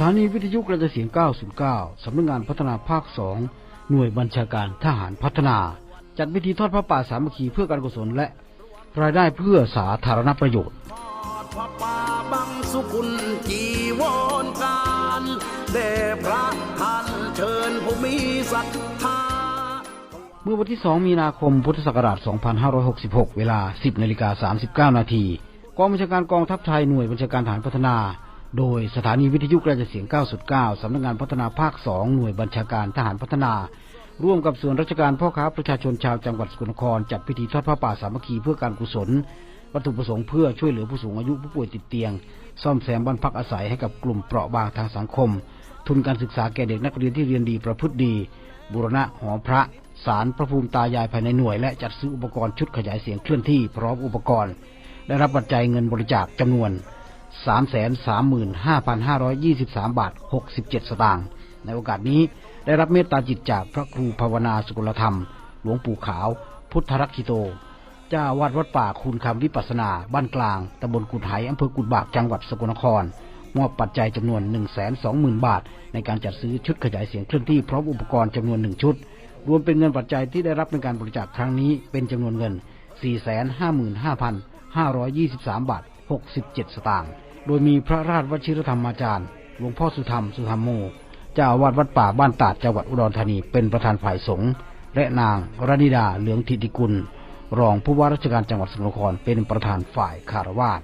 ถานีวิทยุกระจายเสียง 909 สำนักงานพัฒนาภาค 2 หน่วยบัญชาการทหารพัฒนา จัดพิธีทอดพระป่าสามัคคีเพื่อการกุศลและ รายได้เพื่อสาธารณประโยชน์พระป่าบังสุกุลจีวรการเดพระท่านเชิญผู้มีศรัทธาเมื่อวันที่ 2 มีนาคม พุทธศักราช 2566 เวลา 10นาฬิกา39 นาทีกองบัญชาการกองทัพไทยหน่วยบัญชาการฐานพัฒนา โดยสถานีวิทยุกระจายเสียง 909 สำนักงานพัฒนาภาค 2 หน่วยบัญชาการทหารพัฒนา ร่วมกับส่วนราชการพ่อค้าประชาชนชาวจังหวัดสกลนคร จัดพิธีทอดพระป่าสามัคคีเพื่อการกุศล วัตถุประสงค์เพื่อช่วยเหลือผู้สูงอายุผู้ป่วยติดเตียง ซ่อมแซมบ้านพักอาศัยให้กับกลุ่มเปราะบางทางสังคม ทุนการศึกษาแก่เด็กนักเรียนที่เรียนดีประพฤติดีบูรณะหอพระ สารพระภูมิตายายภายในหน่วย และจัดซื้ออุปกรณ์ชุดขยายเสียงเคลื่อนที่พร้อมอุปกรณ์ ได้รับปัจจัยเงินบริจาคจำนวน 335,523บาท67สตางค์ ในโอกาสนี้ได้รับเมตตาจิตจากพระครูภาวนาสกุลธรรม หลวงปู่ขาว พุทธรักขิโต เจ้าวาดวัดป่าคูณคำวิปัสนา บ้านกลาง ตำบลกุดไหอำเภอกุดบากจังหวัดสกลนคร มอบปัจจัยจำนวน 120,000 บาท ในการจัดซื้อชุดขยายเสียงเคลื่อนที่พร้อมอุปกรณ์จำนวนหนึ่งชุด รวมเป็นเงินปัจจัยที่ได้รับในการบริจาคครั้งนี้เป็นจำนวนเงิน 455,523 บาท 67 สตางค์ โดยมีพระราชวชิรธรรมอาจารย์หลวงพ่อสุธรรมสุธรรมโมเจ้าอาวาสวัดป่าบ้านตาดจังหวัดอุดรธานีเป็นประธานฝ่ายสงฆ์และนางรณิดาเหลืองธิติกุล รองผู้ว่าราชการจังหวัดสกลนครเป็นประธานฝ่ายคารวาส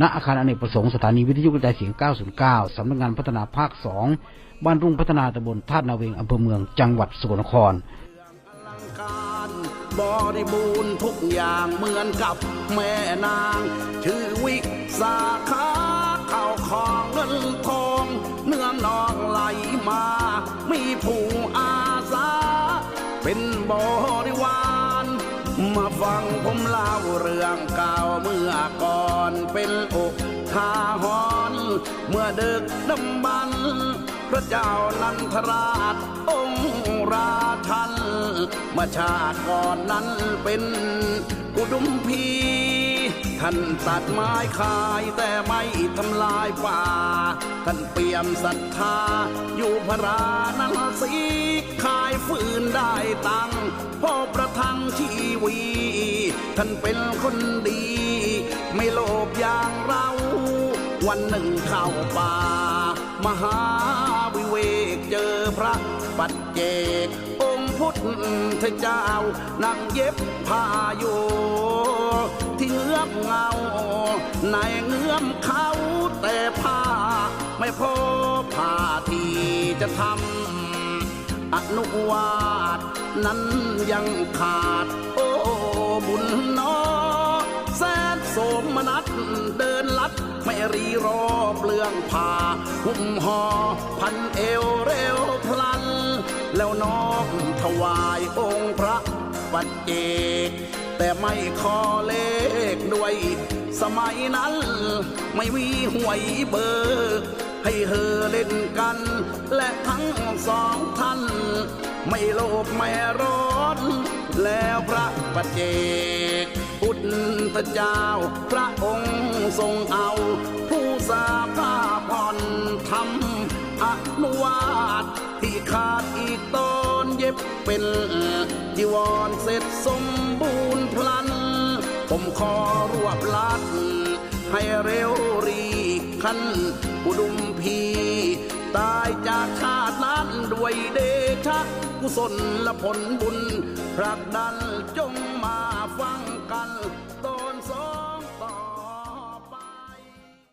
ณอาคารอเนกประสงค์สถานีวิทยุกระจายเสียง 909 สำนักงานพัฒนาภาค 2 บ้านรุ่งพัฒนาตำบลธานาเวงอำเภอเมืองจังหวัดสกลนครบริบูรณ์ทุกอย่างเหมือนกับแม่นาง ชื่อวิสาขา เข้าของเงินทองเนื้อนองไหลมา มีผู้อาสา เป็นบริวาร มาฟังผมเล่าเรื่องเก่าเมื่อก่อนเป็นอกทาหอนเมื่อดึกดำบรรพระเจ้านันทราชองค์ราชันเมาชาติก่อนนั้นเป็นกุดุมพี ท่านตัดไม้ขายแต่ไม่ทำลายป่า ท่านเปี่ยมศรัทธาอยู่พระรานันสีขายฟืนได้ตังค์พอประทังชีวี ท่านเป็นคนดี ไม่โลภอย่างเรา วันหนึ่งเข้าป่า มหาวิเวกเจอพระปัจเจกองค์พุทธเจ้านั่งเย็บผ้าอยู่ ที่เงือบเงา ในเงื้อมเขาแต่ผ้า ไม่พอผ้าที่จะทำอนุวาตนั้นยังขาด โอ้บุญนอแสนโสมนัสเดินลัด ไม่รีรอเปลืองผ้า หุ้มห่อพันเอวเร็วพลัน แล้วน้อมถวายองค์พระปัจเจกแต่ไม่ขอเล มัยนั้น ไม่มีหวยเบอร์ ให้เฮอเล่นกัน และทั้งสองท่าน ไม่โลภไม่ร้อนแล้วพระปัจเจกพุทธเจ้า พระองค์ทรงเอา ผู้สาภาผ่อนทำอนุวาตที่ขาดอีกตอนเย็บเป็นจีวรเสร็จสมบูรณ์พลัน ผมขอรวบลัด ให้เร็วรีคันอุดุมพีตายจากชาตินั้นด้วยเดชะกุศลและผลบุญผลักดันจงมาฟังกัน